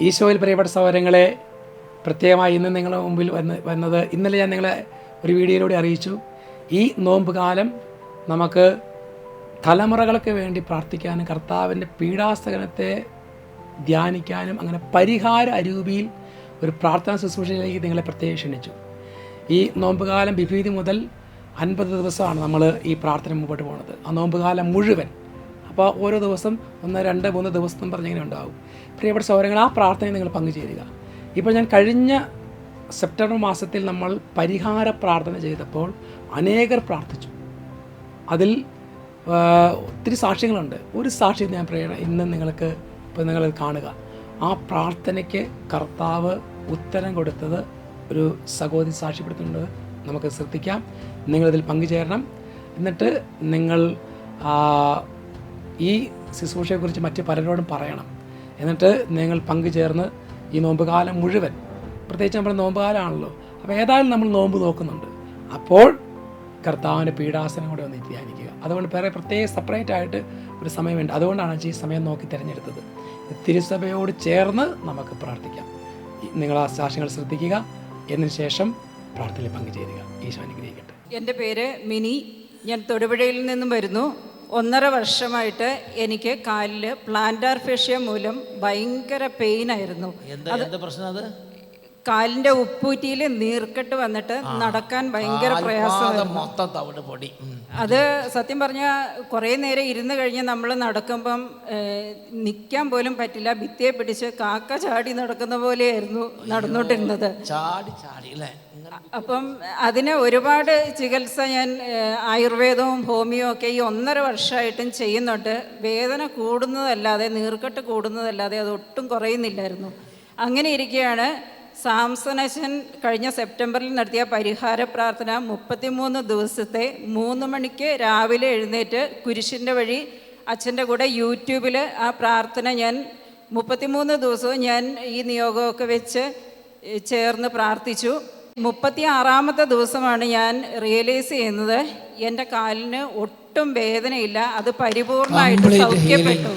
ഈശോയിൽ പ്രിയപ്പെട്ട സഹോദരങ്ങളെ പ്രത്യേകമായി ഇന്ന് നിങ്ങളുടെ മുമ്പിൽ വന്ന് വന്നത് ഇന്നലെ ഞാൻ നിങ്ങളെ ഒരു വീഡിയോയിലൂടെ അറിയിച്ചു. ഈ നോമ്പ് കാലം നമുക്ക് തലമുറകൾക്ക് വേണ്ടി പ്രാർത്ഥിക്കാനും കർത്താവിന്റെ പീഡാസകനത്തെ ധ്യാനിക്കാനും അങ്ങനെ പരിഹാര അരൂപിയിൽ ഒരു പ്രാർത്ഥന ശുശ്രൂഷയിലേക്ക് നിങ്ങളെ പ്രത്യേകം ക്ഷണിച്ചു. ഈ നോമ്പുകാലം വിഭീതി മുതൽ അൻപത് ദിവസമാണ് നമ്മൾ ഈ പ്രാർത്ഥന മുമ്പോട്ട് പോകുന്നത് ആ നോമ്പുകാലം മുഴുവൻ അപ്പോൾ ഓരോ ദിവസം ഒന്ന് രണ്ട് മൂന്ന് ദിവസം പറഞ്ഞിങ്ങനെ ഉണ്ടാവും. പ്രിയപ്പെട്ട സൗരങ്ങൾ ആ പ്രാർത്ഥനയിൽ നിങ്ങൾ പങ്കുചേരുക. ഇപ്പോൾ ഞാൻ കഴിഞ്ഞ സെപ്റ്റംബർ മാസത്തിൽ നമ്മൾ പരിഹാര പ്രാർത്ഥന ചെയ്തപ്പോൾ അനേകർ പ്രാർത്ഥിച്ചു. അതിൽ ഒത്തിരി സാക്ഷ്യങ്ങളുണ്ട്. ഒരു സാക്ഷി ഞാൻ പ്രേരണ ഇന്ന് നിങ്ങൾക്ക് ഇപ്പോൾ നിങ്ങൾ കാണുക. ആ പ്രാർത്ഥനയ്ക്ക് കർത്താവ് ഉത്തരം കൊടുത്തത് ഒരു സഹോദരി സാക്ഷ്യപ്പെടുത്തുന്നുണ്ട്. നമുക്ക് ശ്രദ്ധിക്കാം. നിങ്ങളിതിൽ പങ്കുചേരണം. എന്നിട്ട് നിങ്ങൾ ഈ ശുശ്രൂഷയെക്കുറിച്ച് മറ്റ് പലരോടും പറയണം. എന്നിട്ട് നിങ്ങൾ പങ്കുചേർന്ന് ഈ നോമ്പുകാലം മുഴുവൻ പ്രത്യേകിച്ച് നമ്മുടെ നോമ്പുകാലമാണല്ലോ അപ്പോൾ ഏതായാലും നമ്മൾ നോമ്പ് നോക്കുന്നുണ്ട്. അപ്പോൾ കർത്താവിന്റെ പീഡാസനം കൂടെ ഒന്ന് ധ്യാനിക്കുക. അതുകൊണ്ട് വേറെ പ്രത്യേക സെപ്പറേറ്റ് ആയിട്ട് ഒരു സമയമുണ്ട്. അതുകൊണ്ടാണ് ഈ സമയം നോക്കി തിരഞ്ഞെടുത്തത്. തിരുസഭയോട് ചേർന്ന് നമുക്ക് പ്രാർത്ഥിക്കാം. നിങ്ങൾ ആ സാക്ഷ്യങ്ങൾ ശ്രദ്ധിക്കുക. എന്നതിന് ശേഷം പ്രാർത്ഥനയിൽ പങ്കുചേരുക. ഈശോ അനുഗ്രഹിക്കട്ടെ. എന്റെ പേര് മിനി. ഞാൻ തൊടുപുഴയിൽ നിന്നും വരുന്നു. ഒന്നര വർഷമായിട്ട് എനിക്ക് കാലിൽ പ്ലാന്റാർ ഫേഷ്യ മൂലം ഭയങ്കര പെയിൻ ആയിരുന്നു. എന്താ എന്ത് പ്രശ്നം അത്? കാലിന്റെ ഉപ്പൂറ്റിയിൽ നീർക്കെട്ട് വന്നിട്ട് നടക്കാൻ ഭയങ്കര മൊത്തം തവിട് പൊടി. അത് സത്യം പറഞ്ഞാൽ കുറേ നേരം ഇരുന്ന് കഴിഞ്ഞ് നമ്മൾ നടക്കുമ്പം നിൽക്കാൻ പോലും പറ്റില്ല. ഭിത്തിയെ പിടിച്ച് കാക്ക ചാടി നടക്കുന്ന പോലെയായിരുന്നു നടന്നുകൊണ്ടിരുന്നത് ചാടി ചാടി അല്ലേ? അപ്പം അതിന് ഒരുപാട് ചികിത്സ ഞാൻ ആയുർവേദവും ഹോമിയോ ഒക്കെ ഈ ഒന്നര വർഷമായിട്ടും ചെയ്യുന്നുണ്ട്. വേദന കൂടുന്നതല്ലാതെ നീർക്കെട്ട് കൂടുന്നതല്ലാതെ അത് ഒട്ടും കുറയുന്നില്ലായിരുന്നു. അങ്ങനെ ഇരിക്കുകയാണ് സാംസനശൻ കഴിഞ്ഞ സെപ്റ്റംബറിൽ നടത്തിയ പരിഹാര പ്രാർത്ഥന മുപ്പത്തിമൂന്ന് ദിവസത്തെ മൂന്ന് മണിക്ക് രാവിലെ എഴുന്നേറ്റ് കുരിശിന്റെ വഴി അച്ഛന്റെ കൂടെ യൂട്യൂബിൽ ആ പ്രാർത്ഥന ഞാൻ മുപ്പത്തിമൂന്ന് ദിവസവും ഞാൻ ഈ നിയോഗമൊക്കെ വെച്ച് ചേർന്ന് പ്രാർത്ഥിച്ചു. മുപ്പത്തി ആറാമത്തെ ദിവസമാണ് ഞാൻ റിയലൈസ് ചെയ്യുന്നത്. എന്റെ കാലിന് ഒട്ടും വേദനയില്ല. അത് പരിപൂർണമായിട്ട് സൗഖ്യപ്പെട്ടു.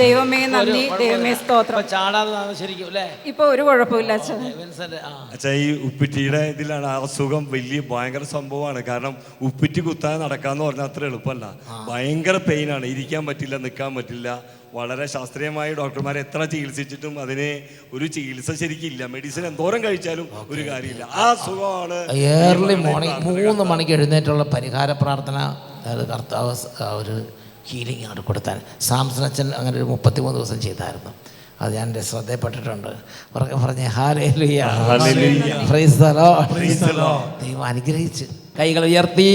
ദൈവമേ നന്ദി. ദൈവമേ സ്തോത്രം. ഇപ്പൊ ചാടാതെ നടന്ന് ശരിക്കും അല്ലേ? ഇപ്പൊ ഒരു കുഴപ്പമില്ല അച്ഛാ. ഈ ഉപ്പിറ്റിയുടെ ഇതിലാണ് അസുഖം വലിയ ഭയങ്കര സംഭവമാണ്. കാരണം ഉപ്പിറ്റി കുത്താൻ നടക്കാന്ന് പറഞ്ഞാൽ അത്ര എളുപ്പമല്ല. ഭയങ്കര പെയിൻ ആണ് ഇരിക്കാൻ പറ്റില്ല നിൽക്കാൻ പറ്റില്ല. വളരെ ശാസ്ത്രീയമായി ഡോക്ടർമാരെ എത്ര ചികിത്സിച്ചിട്ടും അതിന് ഒരു ചികിത്സ ശരിക്കില്ല മെഡിസിൻ എന്തോരം കഴിച്ചാലും ഒരു കാര്യമില്ല. ആ അസുഖമാണ് ഏർലി മോർണിംഗ് മൂന്ന് മണിക്ക് എഴുന്നേറ്റുള്ള പരിഹാര പ്രാർത്ഥന. അതായത് കർത്താവ് ഒരു ഹീലിംഗ് അങ്ങോട്ട് കൊടുത്താൽ സാംസനച്ചൻ അങ്ങനെ ഒരു മുപ്പത്തി മൂന്ന് ദിവസം ചെയ്തായിരുന്നു. അത് ഞാൻ എന്റെ ശ്രദ്ധയിൽപ്പെട്ടിട്ടുണ്ട് ഉറക്കെ പറഞ്ഞ് ഹാലേ. ദൈവം അനുഗ്രഹിച്ച്. കൈകൾ ഉയർത്തി.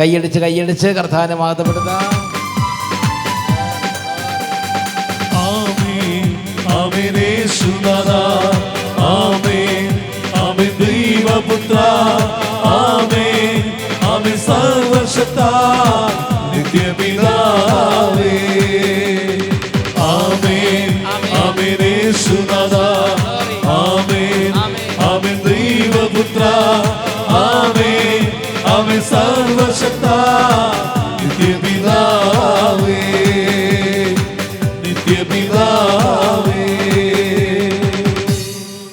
കൈയടിച്ച് കൈയടിച്ച്. കർത്താവിനെ മഹത്വപ്പെടുത്താം. പവിത്ര ആമേ അവൻ സർവശക്ത. നിത്യതി